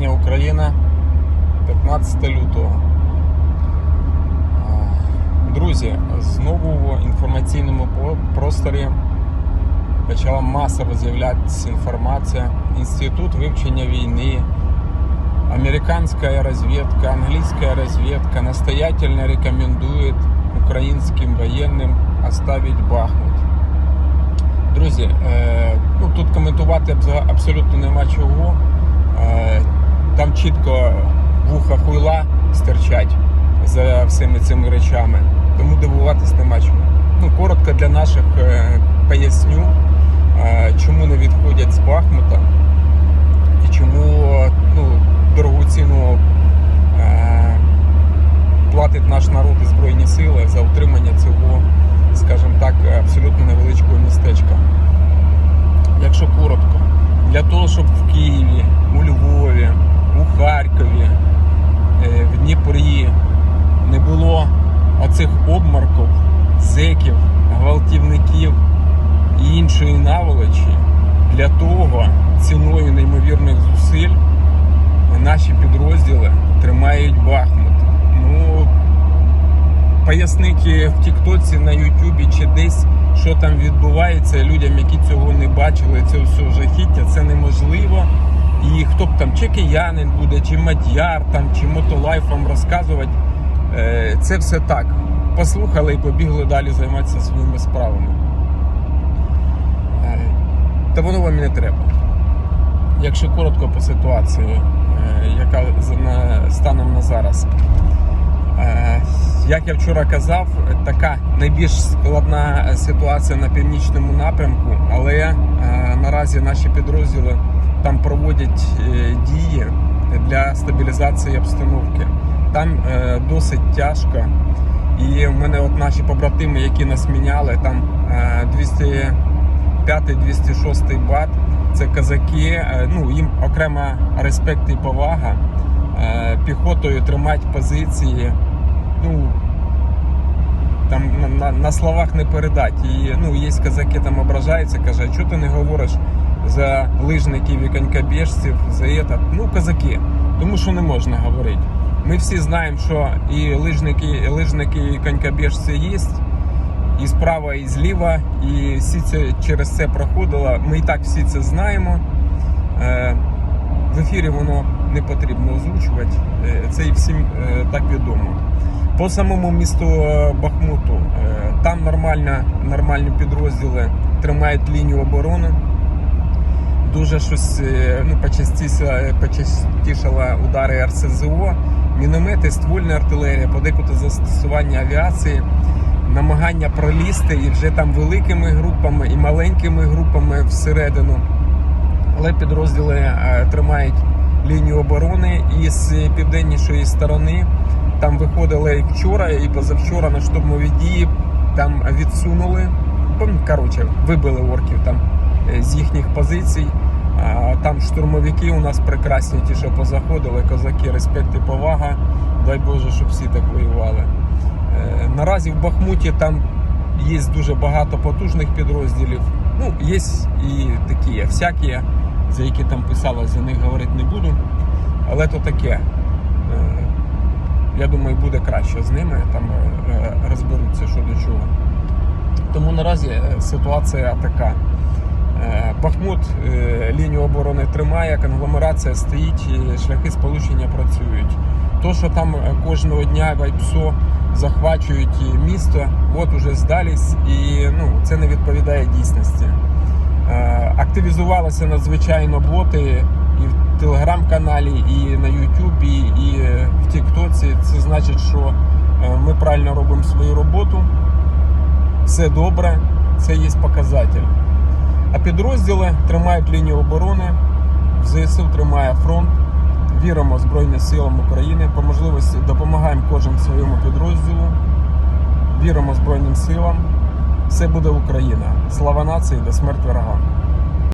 Вітання Україна 15 лютого. Друзі, знову в інформаційному просторі почала масово з'являтися інформація. Інститут вивчення війни, американская разведка, английская разведка настоятельно рекомендует українським воєнним оставить Бахмут. Друзі, е, ну тут коментувати абсолютно нема чого. Там чітко вуха хуйла стирчать за всіми цими речами. Тому дивуватись нема чому. Ну, коротко для наших е, поясню, е, чому не відходять з Бахмута і чому ну, дорогу ціну е, платить наш народ і Збройні сили за утримання цього, скажімо так, абсолютно невеличкого містечка. Якщо коротко, для того, щоб в Києві, у Львові, у Харкові, е, в Дніпрі не було оцих обмарків, зеків, гвалтівників і наволочі, для того ціною неймовірних зусиль наші підрозділи тримають Бахмут. Ну, поясники в Тіктоці, на Ютубі чи десь, що там відбувається людям, які цього не бачили, це все жахіття, це неможливо. І хто б там, чи киянин буде, чи мадяр, там, чи мотолайф вам розказувати, е, це все так. Послухали і побігли далі займатися своїми справами. Та воно вам не треба. Якщо коротко по ситуації, е, яка станом на зараз. Е, Як я вчора казав, така найбільш складна ситуація на північному напрямку, але е, наразі наші підрозділи там проводять дії для стабілізації обстановки. Там досить тяжко. І в мене от наші побратими, які нас міняли, там е, 205-206 бат, це казаки, е, ну їм окрема респект і повага. Е, Піхотою тримати позиції. Ну, там на, на, словах не передать. І ну, є казаки там ображаються, каже, а чого ти не говориш за лижників і конькобіжців, за это? Ну, казаки, тому що не можна говорити. Ми всі знаємо, що і лижники, і лижники, і конькобіжці є, і справа, і зліва, і всі це через це проходило. Ми і так всі це знаємо. Е, в ефірі воно не потрібно озвучувати. Е, Це і всім е, так відомо. По самому місту Бахмуту там нормально, нормальні підрозділи тримають лінію оборони. Дуже щось ну, почастішало удари РСЗО, міномети, ствольна артилерія, подекуди застосування авіації, намагання пролізти і вже там великими групами і маленькими групами всередину. Але підрозділи е, тримають лінію оборони і з південнішої сторони там виходили і вчора, і позавчора на штурмові дії. Там відсунули. ну, Коротше, вибили орків там е, з їхніх позицій. Там штурмовики у нас прекрасні, ті, що позаходили, козаки, респект і повага. Дай Боже, щоб всі так воювали. Наразі в Бахмуті там є дуже багато потужних підрозділів. Ну, є і такі всякі, за які там писалось, за них говорити не буду. Але то таке. Е, Я думаю, буде краще з ними, там е, розберуться що до чого. Тому наразі е, ситуація така. Бахмут лінію оборони тримає, конгломерація стоїть, шляхи сполучення працюють. То, що там кожного дня вайпсо захвачують місто, от уже здались, і ну, це не відповідає дійсності. Е, Активізувалися надзвичайно боти і в телеграм-каналі, і на Ютубі, і е, в Тіктоці. Це значить, що е, ми правильно робимо свою роботу, все добре, це є показатель. А підрозділи тримають лінію оборони, ЗСУ тримає фронт. Віримо Збройним силам України. По можливості допомагаємо кожен своєму підрозділу. Віримо Збройним силам. Все буде Україна. Слава нації, до смерть ворогам.